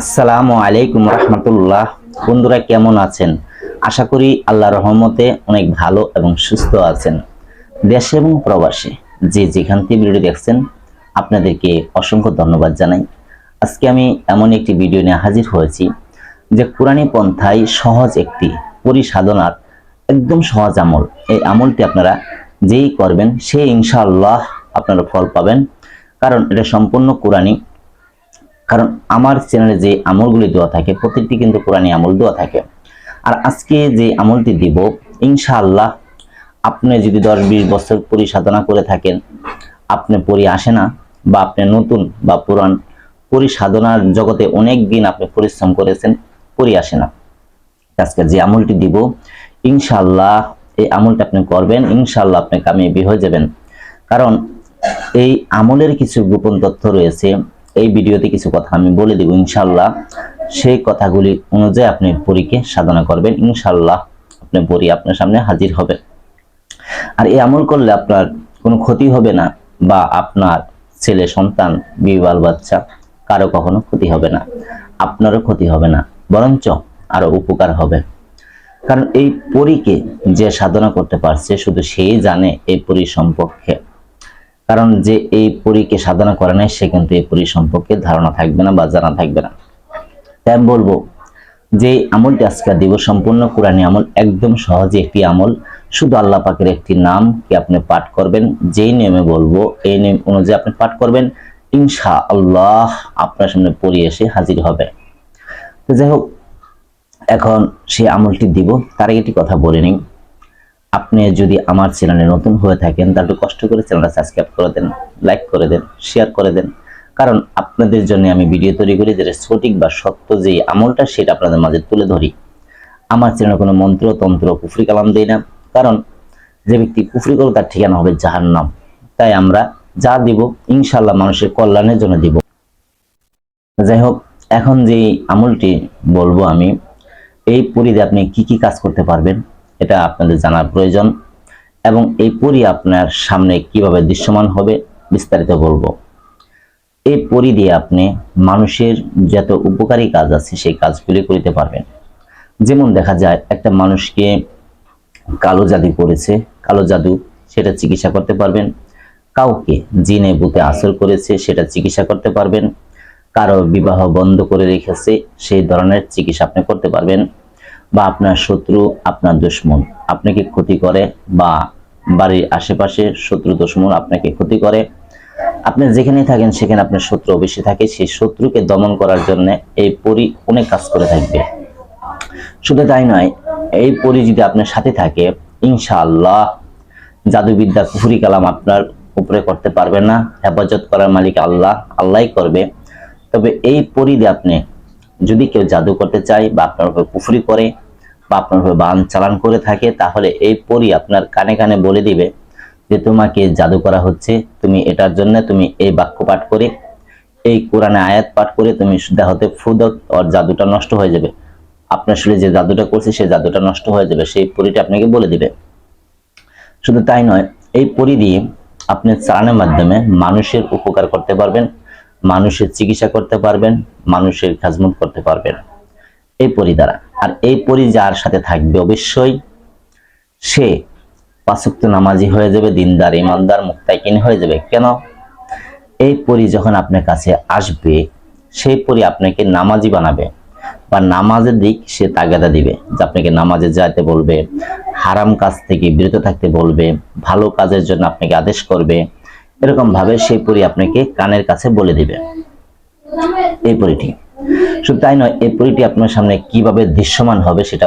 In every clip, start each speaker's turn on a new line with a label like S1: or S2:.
S1: আসসালামু আলাইকুম রহমতুল্লাহ। বন্ধুরা, কেমন আছেন? আশা করি আল্লাহ রহমতে অনেক ভালো এবং সুস্থ আছেন। দেশে এবং প্রবাসে যে যেখান থেকে ভিডিও দেখছেন, আপনাদেরকে অসংখ্য ধন্যবাদ জানাই। আজকে আমি এমন একটি ভিডিও নিয়ে হাজির হয়েছি, যে কোরআনী পন্থায় সহজ একটি পরিসাধনার একদম সহজ আমল। এই আমলটি আপনারা যেই করবেন, সেই ইনশাআল্লাহ আপনারা ফল পাবেন। কারণ এটা সম্পূর্ণ কোরআনী কারণ আমার চ্যানেলে যে আমলগুলি দেওয়া থাকে প্রত্যেকটি কিন্তু কোরআনী আমল দেওয়া থাকে। আর আজকে যে আমলটি দিব, ইনশাআল্লাহ আপনি যদি দশ বিশ বছর পরিসাধনা করে থাকেন, আপনি পরি আসে না বা আপনি নতুন বা পুরান পরিসাধনার জগতে অনেক দিন আপনি পরিশ্রম করেছেন পরি আসে না। আজকে যে আমলটি দিব, ইনশাআল্লাহ এই আমলটা আপনি করবেন, ইনশাআল্লাহ আপনি কামিয়াবি হয়ে যাবেন। কারণ এই আমলের কিছু গোপন তথ্য রয়েছে এই ভিডিওতে কিছু কথা আমি বলে দিব ইনশাআল্লাহ সেই কথাগুলি অনুযায়ী আপনি পরীকে সাধনা করবেন ইনশাআল্লাহ আপনি পরী আপনার সামনে হাজির হবে। আর এই আমল করলে আপনার কোনো ক্ষতি হবে না বা আপনার ছেলে, সন্তান বিবাল বাচ্চা কারও কখনো ক্ষতি হবে না, আপনারও ক্ষতি হবে না, বরঞ্চ আরও উপকার হবে। কারণ এই পরীকে যে সাধনা করতে পারছে, শুধু সেই জানে এই পরী সম্পর্কে। কারণ যে এই পরীকে সাধনা করে নাই, সে কিন্তু এই পরী সম্পর্কে ধারণা থাকবে না বা জানা থাকবে না। তাই আমি বলব যে আমলটি আজকে দিব সম্পূর্ণ কোরআনী আমল, একদম সহজে একটি আমল। শুধু আল্লাহ পাকের একটি নাম কি আপনি পাঠ করবেন? যেই নিয়মে বলব, এই নিয়ম অনুযায়ী আপনি পাঠ করবেন। ইনশা আল্লাহ আপনার সামনে পড়ি এসে হাজির হবে। তো যাই হোক, এখন সেই আমলটি দিব, তার আগে একটি কথা বলে নিই। আপনি যদি আমার চ্যানেলে নতুন হয়ে থাকেন, তাহলে কষ্ট করে চ্যানেলটা সাবস্ক্রাইব করে দেন লাইক করে দেন শেয়ার করে দেন। কারণ আপনাদের জন্য আমি ভিডিও তৈরি করি যেটা সঠিক বা সত্য যে আমলটা সেটা আপনাদের মাঝে তুলে ধরি। আমার চ্যানেলে কোনো মন্ত্র, তন্ত্র, কুফরি কালাম দেই না। কারণ যে ব্যক্তি কুফরি করবে তার ঠিকানা হবে জাহান্নাম। তাই আমরা যা দিব ইনশাল্লাহ মানুষের কল্যাণের জন্য দিব। যাই হোক, এখন যে আমলটি বলব আমি, এই পরিধে আপনি কি কি কাজ করতে পারবেন? এটা আপনাদের জানার প্রয়োজন। এবং এই পরি আপনার সামনে কীভাবে দৃশ্যমান হবে বিস্তারিত বলব। এই পরি দিয়ে আপনি মানুষের যত উপকারী কাজ আছে সেই কাজগুলি করিতে পারবেন। যেমন দেখা যায়, একটা মানুষকে কালো জাদু করেছে, কালো জাদু সেটা চিকিৎসা করতে পারবেন। কাউকে জিনে বুতে আসর করেছে সেটা চিকিৎসা করতে পারবেন। কারও বিবাহ বন্ধ করে রেখেছে সেই ধরনের চিকিৎসা আপনি করতে পারবেন। বা আপনার শত্রু আপনার দুশ্মন। আপনাকে ক্ষতি করে বা বাড়ির আশেপাশে শত্রু দুশ্মন আপনাকে ক্ষতি করে। আপনি যেখানেই থাকেন সেখানে আপনার শত্রু বেশি থাকে। সেই শত্রুকে দমন করার জন্য এই পরি অনেক কাজ করে থাকবে। শুধু তাই নয়, এই পরি যদি আপনার সাথে থাকে, ইনশাআল্লাহ জাদুবিদ্যা কুফুরি কালাম আপনার উপরে করতে পারবে না। হেফাজত করার মালিক আল্লাহ, আল্লাহই করবে। তবে এই পরি দিয়ে আপনি যদি কেউ জাদু করতে চায় বা আপনার উপর কুফরি করে বা আপনার উপর বান চালান করে থাকে, তাহলে এই পরি আপনার কানে কানে বলে দিবে যে তোমাকে জাদু করা হচ্ছে। তুমি এটার জন্য তুমি এই বাক্য পাঠ করে, এই কোরআনে আয়াত পাঠ করে তুমি দেহতে ফুদক ওর জাদুটা নষ্ট হয়ে যাবে। আপনার শরীরে যে জাদুটা করছে, সেই জাদুটা নষ্ট হয়ে যাবে। সেই পরিটা আপনাকে বলে দিবে। শুধু তাই নয়, এই পরি দিয়ে আপনি চালানোর মাধ্যমে মানুষের উপকার করতে পারবেন। মানুষের চিকিৎসা করতে পারবেন, মানুষের খাজমত করতে পারবেন। এই পরি দ্বারা। আর এই পরি যার সাথে থাকবে অবশ্যই সে পাঁচক্ত নামাজি হয়ে যাবে, দিনদার, ইমানদার মুক্তাইকিন হয়ে যাবে। কেন? এই পরি যখন আপনার কাছে আসবে, সেই পরি আপনাকে নামাজি বানাবে। বা নামাজের দিক সে তাগাদা দিবে, যে আপনাকে নামাজে যাইতে বলবে, হারাম কাজ থেকে বিরত থাকতে বলবে, ভালো কাজের জন্য আপনাকে আদেশ করবে। এরকম ভাবে সেই পরি আপনাকে কানের কাছে বলে দিবে। এই পরিটি। শুধু তাই নয়, এই পরিটি আপনার সামনে কীভাবে দৃশ্যমান হবে সেটা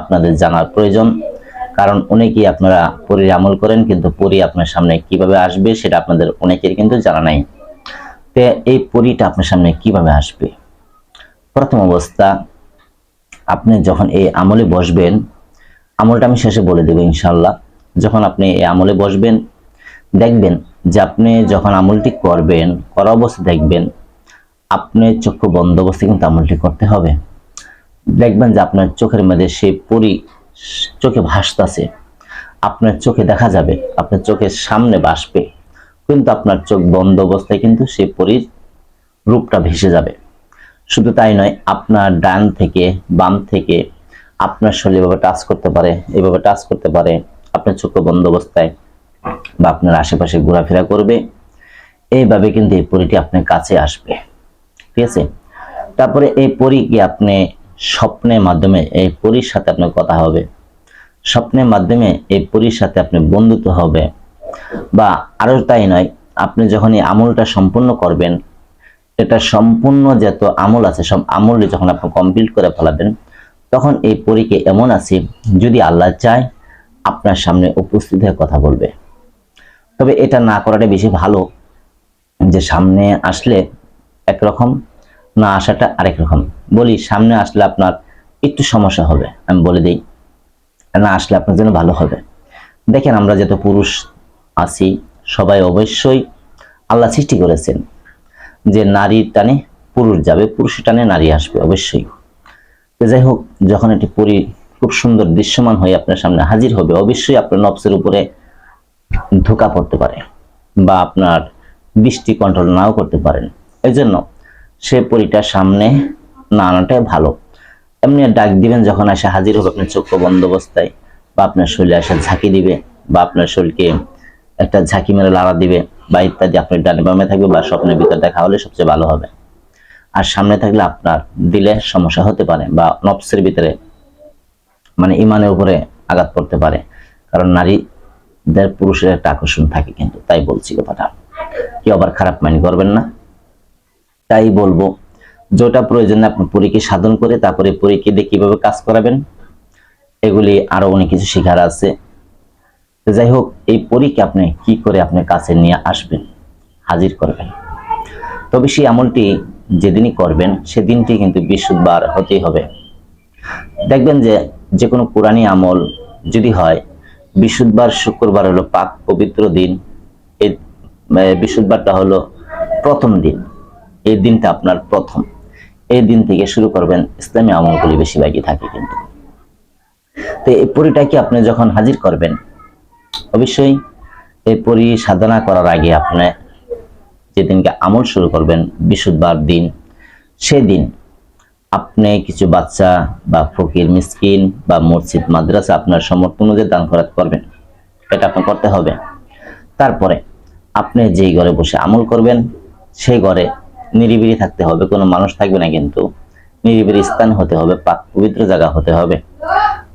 S1: আপনাদের জানার প্রয়োজন। কারণ অনেকেই আপনারা পরির আমল করেন, কিন্তু পরি আপনার সামনে কীভাবে আসবে সেটা আপনাদের অনেকের কিন্তু জানা নাই। তো এই পরিটা আপনার সামনে কীভাবে আসবে? প্রথম অবস্থা, আপনি যখন এই আমলে বসবেন, আমলটা আমি শেষে বলে দেবো ইনশাল্লাহ যখন আপনি এই আমলে বসবেন, দেখবেন যে আপনি যখন আমলটি করবেন, করা অবস্থা দেখবেন আপনি চক্ষু বন্ধ অবস্থায় কিন্তু আমলটি করতে হবে। দেখবেন যে আপনার চোখের মধ্যে সেই পরি চোখে ভাসতেছে। আপনার চোখে দেখা যাবে, আপনার চোখের সামনে ভাসবে। কিন্তু আপনার চোখ বন্ধ অবস্থায় কিন্তু সেই পরির রূপটা ভেসে যাবে। শুধু তাই নয়, আপনার ডান থেকে, বাম থেকে আপনার শরীর এভাবে টাচ করতে পারে, এভাবে টাচ করতে পারে, আপনার চোখ বন্ধ অবস্থায় বা আপনার আশেপাশে ঘোরাফেরা করবে, এইভাবে কিন্তু এই পরীটি আপনার কাছে আসবে। ঠিক আছে? তারপরে এই পরীকে আপনি স্বপ্নের মাধ্যমে, এই পরীর সাথে আপনার কথা হবে। স্বপ্নের মাধ্যমে এই পরীর সাথে আপনি বন্ধুত্ব হবে। বা আরও তাই নয়, আপনি যখন এই আমলটা সম্পূর্ণ করবেন, এটা সম্পূর্ণ যত আমল আছে, সব আমল যখন আপনি কমপ্লিট করে ফেলাবেন, তখন এই পরীকে এমন আছে, যদি আল্লাহ চায়, আপনার সামনে উপস্থিত হয়ে কথা বলবে। তবে এটা না করাটা বেশি ভালো যে সামনে আসলে একরকম, না আসাটা আরেক রকম। বলি, সামনে আসলে আপনার একটু সমস্যা হবে, আমি বলে দিই। না আসলে আপনার জন্য ভালো হবে। দেখেন, আমরা যত পুরুষ আছি, সবাই অবশ্যই আল্লাহ সৃষ্টি করেছেন। যে নারীর টানে পুরুষ যাবে পুরুষের টানে নারী আসবে, অবশ্যই। যাই হোক, যখন এটি পরি খুব সুন্দর দৃশ্যমান হয়ে আপনার সামনে হাজির হবে, অবশ্যই আপনার নবসের উপরে ধোকা পড়তে পারে বা আপনার বৃষ্টি কন্ট্রোল নাও করতে পারেন। এই জন্য সে পরিটার সামনে না আনাটাই ভালো। এমনি ডাক দিবেন যখন এসে হাজির হবে, আপনার চক্ষু বন্ধ অবস্থায় বা আপনার শরীরে এসে ঝাঁকি দিবে বা আপনার শরীরকে একটা ঝাঁকি মেরে লাড়া দিবে বা ইত্যাদি, আপনার ডানে বামে থাকবে বা স্বপ্নের ভিতর দেখা হলে সবচেয়ে ভালো হবে। আর সামনে থাকলে আপনার দিলে সমস্যা হতে পারে বা নফসের ভিতরে মানে ইমানের উপরে আঘাত করতে পারে। কারণ নারীদের পুরুষের একটা আকর্ষণ থাকে কিন্তু, তাই বলছি কথাটা। কেউ আবার খারাপ মাইন্ড করবেন না। তাই বলব, যেটা প্রয়োজনে আপনি পরীক্ষা সাধন করে, তারপরে পরীক্ষা দিয়ে কীভাবে কাজ করাবেন, এগুলি আরও অনেক কিছু শেখার আছে। যাই হোক, এই পরীক্ষা আপনি কি করে আপনার কাছে নিয়ে আসবেন, হাজির করবেন। তবে সেই আমলটি যেদিনই করবেন, সেদিনটি কিন্তু বিশুদ্ধবার হতেই হবে। দেখবেন যে যে কোনো পুরানি আমল যদি হয় বিশুদ্ধবার শুক্রবার হলো পাক পবিত্র দিন। এই বিশুদ্ধবারটা হলো প্রথম দিন। এই দিনটা আপনার প্রথম। এই দিন থেকে শুরু করবেন, ইসলামী আমলগুলি বেশিরভাগই থাকে কিন্তু। তো এই পরিটাকে আপনি যখন হাজির করবেন, অবশ্যই এই পরি সাধনা করার আগে আপনি যেদিনকে আমল শুরু করবেন, বিশুদ্ধবার দিন সেদিন আপনি কিছু বাচ্চা বা ফকির, মিসকিন বা মসজিদ, মাদ্রাসা আপনার সমর্থন অনুযায়ী দান খরচ করবেন। এটা আপনি করতে হবে। তারপরে আপনি যেই ঘরে বসে আমল করবেন, সেই ঘরে নিরিবিলি থাকতে হবে। কোনো মানুষ থাকবে না কিন্তু। নিরিবিলি স্থান হতে হবে, পাক পবিত্র জায়গা হতে হবে।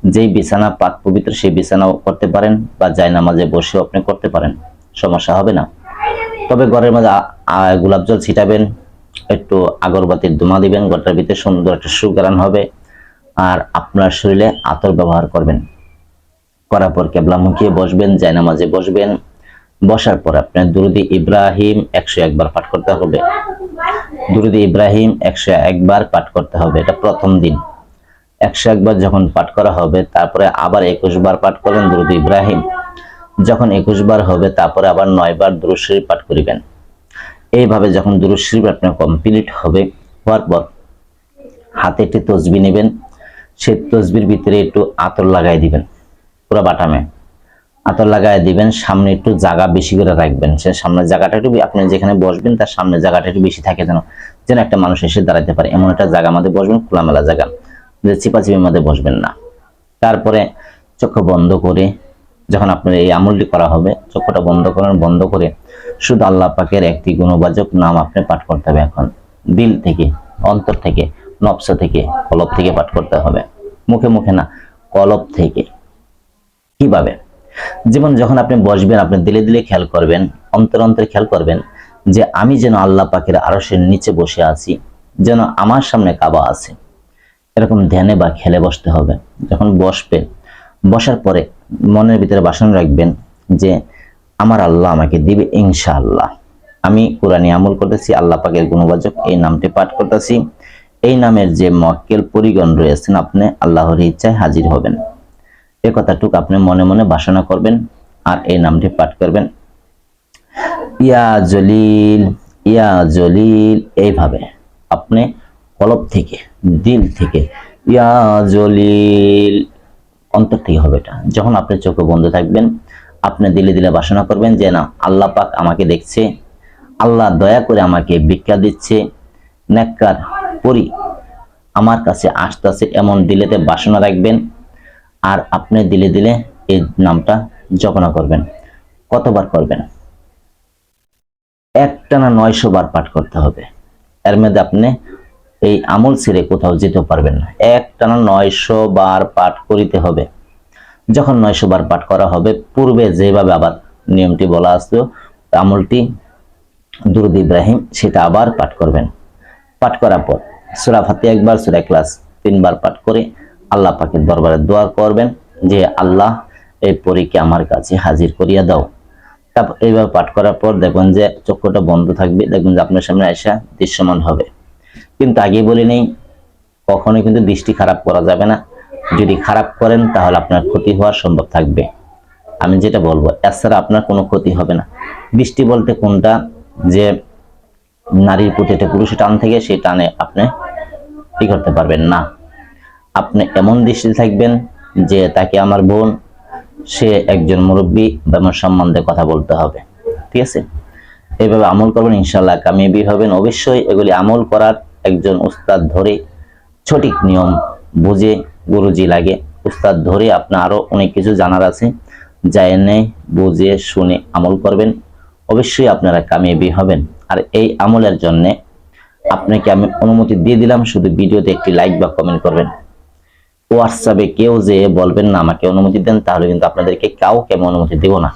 S1: যেই বিছানা পাক পবিত্র, সেই বিছানাও করতে পারেন বা যাই নামাজে বসেও আপনি করতে পারেন। সমস্যা হবে না। তবে ঘরের আ- গোলাপ জল ছিটাবেন একটু আগরবাতির ধোঁয়া দিবেন ঘরটার ভিতরে সুন্দর একটা সুগ্রান হবে, আর আপনার শরীরে আতর ব্যবহার করবেন। করার পর কেবলা মুখিয়ে বসবেন, জায়নামাজে বসবেন। বসার পর আপনার দুরুদি ইব্রাহিম একশো একবার পাঠ করতে হবে। দুরুদি ইব্রাহিম একশো একবার পাঠ করতে হবে, এটা প্রথম দিন। একশো একবার যখন পাঠ করা হবে, তারপরে আবার একুশ বার পাঠ করবেন দুরুদি ইব্রাহিম। যখন একুশ বার হবে, তারপরে আবার নয় বার দুরুদ শরীফ পাঠ করিবেন। এইভাবে যখন দুরুদ শরীফ আপনার কমপ্লিট হবে, হওয়ার পর হাতে একটি তসবি নেবেন, সেই তসবির ভিতরে একটু আতর লাগাই দিবেন, পুরো বাটামে। আতর লাগাই দিবেন, সামনে একটু জায়গা বেশি করে রাখবেন। সে সামনের জায়গাটা একটু আপনি যেখানে বসবেন, তার সামনের জায়গাটা একটু বেশি থাকে যেন যেন একটা মানুষ এসে দাঁড়াতে পারে। এমন একটা জায়গা আমাদের বসবেন, খোলামেলা জায়গা। যে চিপাচিপির মধ্যে বসবেন না। তারপরে চোখ বন্ধ করে, যখন আপনার এই আমলটি করা হবে চোখটা বন্ধ করেন, বন্ধ করে শুধু আল্লাহ পাকের একটি গুণবাচক নাম আপনি পাঠ করতে হবে এখন। দিল থেকে, অন্তর থেকে নবস থেকে, কলব থেকে পাঠ করতে হবে। মুখে মুখে না, কলব থেকে। কীভাবে? যেমন যখন আপনি বসবেন, আপনি দিলে দিলে খেয়াল করবেন, অন্তর অন্তরে খেয়াল করবেন যে আমি যেন আল্লাহ পাকের আরশের নিচে বসে আছি, যেন আমার সামনে কাবা আছে। এরকম ধ্যানে বা খেলে বসতে হবে। যখন বসবেন, বসার পরে মনের ভিতরে বাসন রাখবেন যে আমার আল্লাহ আমাকে দিবে ইনশাআল্লাহ। আমি কোরআনে আমল করতেছি, আল্লাহ পাকের গুণবাচক এই নামটি পাঠ করতেছি। এই নামের যে মক্কেল পরিগণ রয়েছেন, আপনি আল্লাহর ইচ্ছায় হাজির হবেন। এ কথাটুকু আপনি মনে মনে বাসনা করবেন আর এই নামটি পাঠ করবেন। ইয়া জলিল ইয়া জলিল, এইভাবে আপনি কলব থেকে, দিল থেকে, ইয়া জলিল, অন্তর থেকে হবে এটা। যখন আপনি চোখে বন্ধ থাকবেন আপনি দিলে দিলে বাসনা করবেন যে, না, আল্লাহ পাক আমাকে দেখছে, আল্লাহ দয়া করে আমাকে ভিক্ষা দিচ্ছে, নেককার করি আমার কাছে আসতেছে এমন দিলেতে বাসনা রাখবেন আর আপনি দিলে দিলে এই নামটা জপনা করবেন, কতবার করবেন? একটানা নয়শো বার পাঠ করতে হবে। এর মধ্যে আপনি এই আমল ছেড়ে কোথাও যেতে পারবেন না। একটানা নয়শো বার পাঠ করিতে হবে। যখন নয়শো বার পাঠ করা হবে, পূর্বে যেভাবে আবার নিয়মটি বলা আসতো, আমলটি দুরুদ ইব্রাহিম, সেটা আবার পাঠ করবেন। পাঠ করার পর সুরা ফাতে একবার, সুরা ক্লাস তিনবার পাঠ করে আল্লাহ পাকের দরবারে দোয়া করবেন যে, আল্লাহ, এই পরীকে আমার কাছে হাজির করিয়া দাও। তারপর এইভাবে পাঠ করার পর দেখবেন যে, চক্ষুটা বন্ধ থাকবে, দেখবেন যে আপনার সামনে আসা দৃশ্যমান হবে। কিন্তু আগে বলি নেই কখনো কিন্তু দৃষ্টি খারাপ করা যাবে না। যদি খারাপ করেন, তাহলে আপনার ক্ষতি হওয়ার সম্ভব থাকবে। আমি যেটা বলব এছাড়া আপনার কোনো ক্ষতি হবে না। দৃষ্টি বলতে কোনটা? যে নারীর প্রতি একটা পুরুষের টান থেকে সেই টানে আপনি কি করতে পারবেন না। আপনি এমন দৃষ্টি থাকবেন যে তাকে আমার বোন, সে একজন মুরব্বী বা আমার সম্বন্ধে কথা বলতে হবে। ঠিক আছে? এইভাবে আমল করবেন ইনশাল্লাহ কামিয়াবি হবেন। অবশ্যই এগুলি আমল করার একজন উস্তাদ ধরে সঠিক নিয়ম বুঝে গুরুজি লাগে। উস্তাদ ধরে আপনার আরও অনেক কিছু জানার আছে। জানে, বুঝে, শুনে আমল করবেন। অবশ্যই আপনারা কামিয়াবি হবেন। আর এই আমলের জন্য আপনাকে আমি অনুমতি দিয়ে দিলাম, শুধু ভিডিওতে একটি লাইক বা কমেন্ট করবেন। হোয়াটসঅ্যাপে কেউ যে বলবেন না, আমাকে অনুমতি দেন, তাহলে কিন্তু আপনাদেরকে কাউকে আমি অনুমতি দেব না।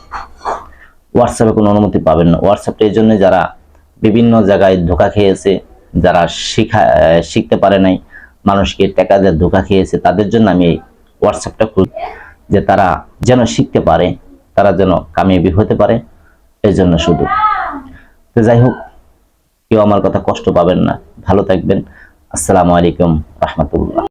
S1: হোয়াটসঅ্যাপে কোনো অনুমতি পাবেন না। হোয়াটসঅ্যাপটা এই জন্য যারা বিভিন্ন জায়গায় ধোকা খেয়েছে, যারা শিখা শিখতে পারে নাই মানুষকে টাকা দিয়ে ধোকা খেয়েছে, তাদের জন্য আমি এই হোয়াটসঅ্যাপটা খুলি যে তারা যেন শিখতে পারে, তারা যেন কামিয়াবি হতে পারে, এই জন্য শুধু। তো যাই হোক, কেউ আমার কথা কষ্ট পাবেন না। ভালো থাকবেন। আসসালামু আলাইকুম রহমতুল্লাহ।